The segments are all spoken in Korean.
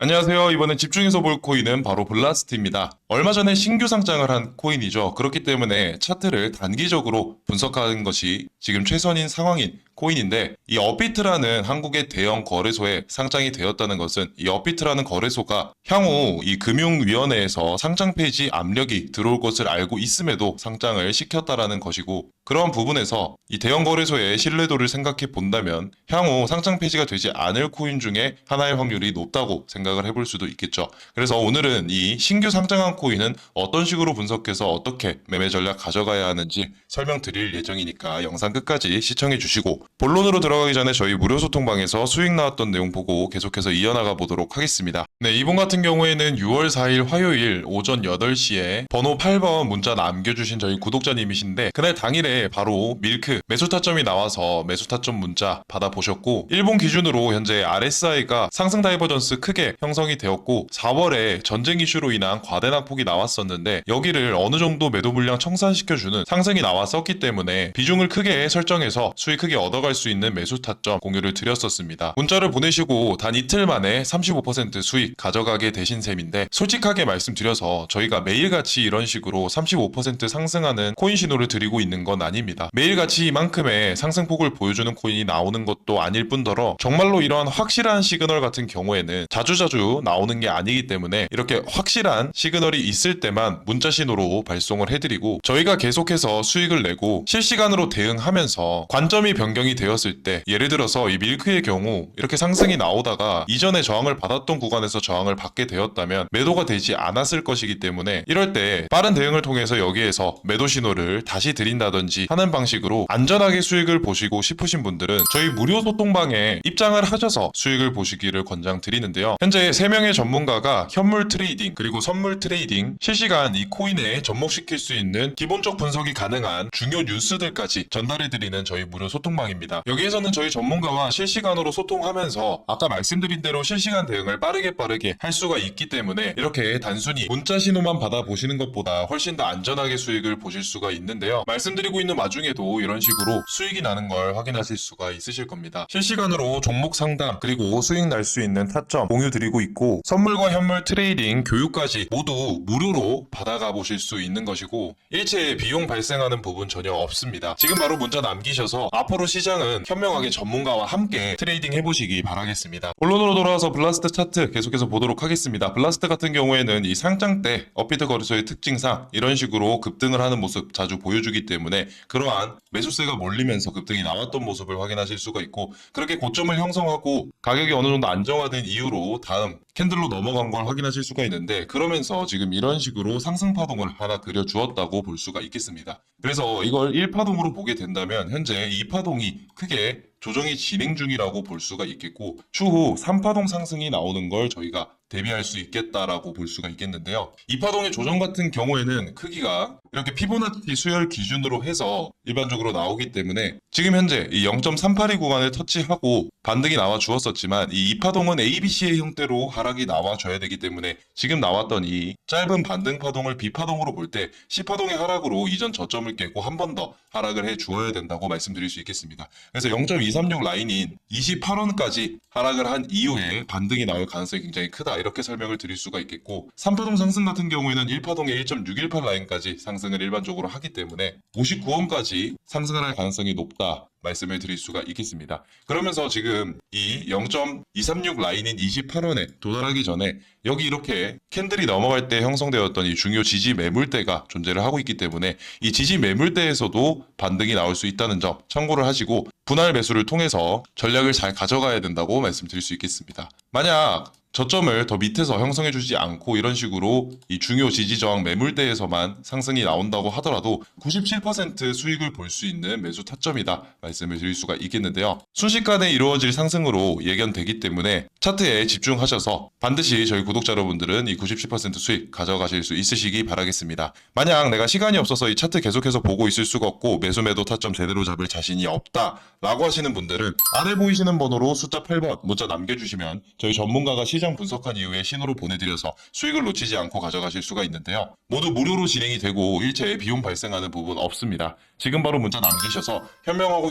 안녕하세요. 이번엔 집중해서 볼 코인은 바로 블라스트입니다. 얼마 전에 신규 상장을 한 코인이죠. 그렇기 때문에 차트를 단기적으로 분석하는 것이 지금 최선인 상황인 코인인데 이 업비트라는 한국의 대형 거래소에 상장이 되었다는 것은 이 업비트라는 거래소가 향후 이 금융위원회에서 상장 폐지 압력이 들어올 것을 알고 있음에도 상장을 시켰다라는 것이고 그러한 부분에서 이 대형 거래소의 신뢰도를 생각해 본다면 향후 상장 폐지가 되지 않을 코인 중에 하나의 확률이 높다고 생각을 해볼 수도 있겠죠. 그래서 오늘은 이 신규 상장한 코인은 어떤 식으로 분석해서 어떻게 매매 전략 가져가야 하는지 설명드릴 예정이니까 영상 끝까지 시청해 주시고 본론으로 들어가기 전에 저희 무료 소통방에서 수익 나왔던 내용 보고 계속해서 이어나가 보도록 하겠습니다. 네, 이번 같은 경우에는 6월 4일 화요일 오전 8시에 번호 8번 문자 남겨주신 저희 구독자님이신데 그날 당일에 바로 밀크 매수 타점이 나와서 매수 타점 문자 받아보셨고 일본 기준으로 현재 RSI가 상승 다이버전스 크게 형성이 되었고 4월에 전쟁 이슈로 인한 과대 낙폭이 나왔었는데 여기를 어느 정도 매도 물량 청산시켜주는 상승이 나왔었기 때문에 비중을 크게 설정해서 수익 크게 얻어갈 수 있는 매수 타점 공유를 드렸었습니다. 문자를 보내시고 단 이틀 만에 35% 수익 가져가게 되신 셈인데 솔직하게 말씀드려서 저희가 매일같이 이런 식으로 35% 상승하는 코인 신호를 드리고 있는 건 아닙니다. 매일같이 이만큼의 상승폭을 보여주는 코인이 나오는 것도 아닐 뿐더러 정말로 이러한 확실한 시그널 같은 경우에는 자주자주 나오는 게 아니기 때문에 이렇게 확실한 시그널이 있을 때만 문자 신호로 발송을 해드리고 저희가 계속해서 수익을 내고 실시간으로 대응하면서 관점이 변경이 되었을 때 예를 들어서 이 밀크의 경우 이렇게 상승이 나오다가 이전에 저항을 받았던 구간에서 저항을 받게 되었다면 매도가 되지 않았을 것이기 때문에 이럴 때 빠른 대응을 통해서 여기에서 매도 신호를 다시 드린다든지 하는 방식으로 안전하게 수익을 보시고 싶으신 분들은 저희 무료 소통방에 입장을 하셔서 수익을 보시기를 권장드리는데요. 현재 3명의 전문가가 현물 트레이딩 그리고 선물 트레이딩 실시간 이 코인에 접목시킬 수 있는 기본적 분석이 가능한 중요 뉴스들까지 전달해드리는 저희 무료 소통방입니다. 여기에서는 저희 전문가와 실시간으로 소통하면서 아까 말씀드린 대로 실시간 대응을 빠르게 빠르게 할 수가 있기 때문에 이렇게 단순히 문자 신호만 받아보시는 것보다 훨씬 더 안전하게 수익을 보실 수가 있는데요. 말씀드리고 있는 와중에도 이런 식으로 수익이 나는 걸 확인하실 수가 있으실 겁니다. 실시간으로 종목 상담 그리고 수익 날 수 있는 타점 공유 드리고 있고 선물과 현물 트레이딩 교육까지 모두 무료로 받아가 보실 수 있는 것이고 일체 비용 발생하는 부분 전혀 없습니다. 지금 바로 문자 남기셔서 앞으로 시장은 현명하게 전문가와 함께 트레이딩 해보시기 바라겠습니다. 본론으로 돌아와서 블라스트 차트 계속해서 보도록 하겠습니다. 블라스트 같은 경우에는 이 상장 때 업비트 거래소의 특징상 이런 식으로 급등을 하는 모습 자주 보여주기 때문에 그러한 매수세가 몰리면서 급등이 나왔던 모습을 확인하실 수가 있고 그렇게 고점을 형성하고 가격이 어느 정도 안정화된 이후로 다음 캔들로 넘어간 걸 확인하실 수가 있는데 그러면서 지금 이런 식으로 상승 파동을 하나 그려주었다고 볼 수가 있겠습니다. 그래서 이걸 1파동으로 보게 된다면 현재 2파동이 크게 조정이 진행 중이라고 볼 수가 있겠고 추후 3파동 상승이 나오는 걸 저희가 대비할 수 있겠다라고 볼 수가 있겠는데요. 2파동의 조정 같은 경우에는 크기가 이렇게 피보나치 수열 기준으로 해서 일반적으로 나오기 때문에 지금 현재 이 0.382 구간을 터치하고 반등이 나와 주었었지만 이 2파동은 ABC의 형태로 하락이 나와 줘야 되기 때문에 지금 나왔던 이 짧은 반등 파동을 B파동으로 볼 때 C파동의 하락으로 이전 저점을 깨고 한 번 더 하락을 해 주어야 된다고 말씀드릴 수 있겠습니다. 그래서 0.236 라인인 28원까지 하락을 한 이후에 반등이 나올 가능성이 굉장히 크다 이렇게 설명을 드릴 수가 있겠고 3파동 상승 같은 경우에는 1파동의 1.618 라인까지 상승을 일반적으로 하기 때문에 59원까지 상승을 할 가능성이 높다 말씀을 드릴 수가 있겠습니다. 그러면서 지금 이 0.236 라인인 28원에 도달하기 전에 여기 이렇게 캔들이 넘어갈 때 형성되었던 이 중요 지지 매물대가 존재를 하고 있기 때문에 이 지지 매물대에서도 반등이 나올 수 있다는 점 참고를 하시고 분할 매수를 통해서 전략을 잘 가져가야 된다고 말씀드릴 수 있겠습니다. 만약 저점을 더 밑에서 형성해 주지 않고 이런 식으로 이 중요 지지 저항 매물대에서만 상승이 나온다고 하더라도 97% 수익을 볼 수 있는 매수 타점이다 말씀을 드릴 수가 있겠는데요. 순식간에 이루어질 상승으로 예견되기 때문에 차트에 집중하셔서 반드시 저희 구독자 여러분들은 이 97% 수익 가져가실 수 있으시기 바라겠습니다. 만약 내가 시간이 없어서 이 차트 계속해서 보고 있을 수가 없고 매수 매도 타점 제대로 잡을 자신이 없다 라고 하시는 분들은 아래 보이시는 번호로 숫자 8번 문자 남겨주시면 저희 전문가가 시장 분석한 이후에 신호를 보내드려서 수익을 놓치지 않고 가져가실 수가 있는데요. 모두 무료로 진행이 되고 일체의 비용 발생하는 부분 없습니다. 지금 바로 문자 남기셔서 현명하고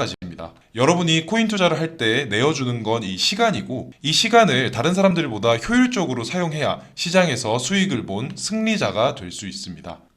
마찬가지입니다. 여러분이 코인 투자를 할 때 내어주는 건 이 시간이고 이 시간을 다른 사람들보다 효율적으로 사용해야 시장에서 수익을 본 승리자가 될 수 있습니다.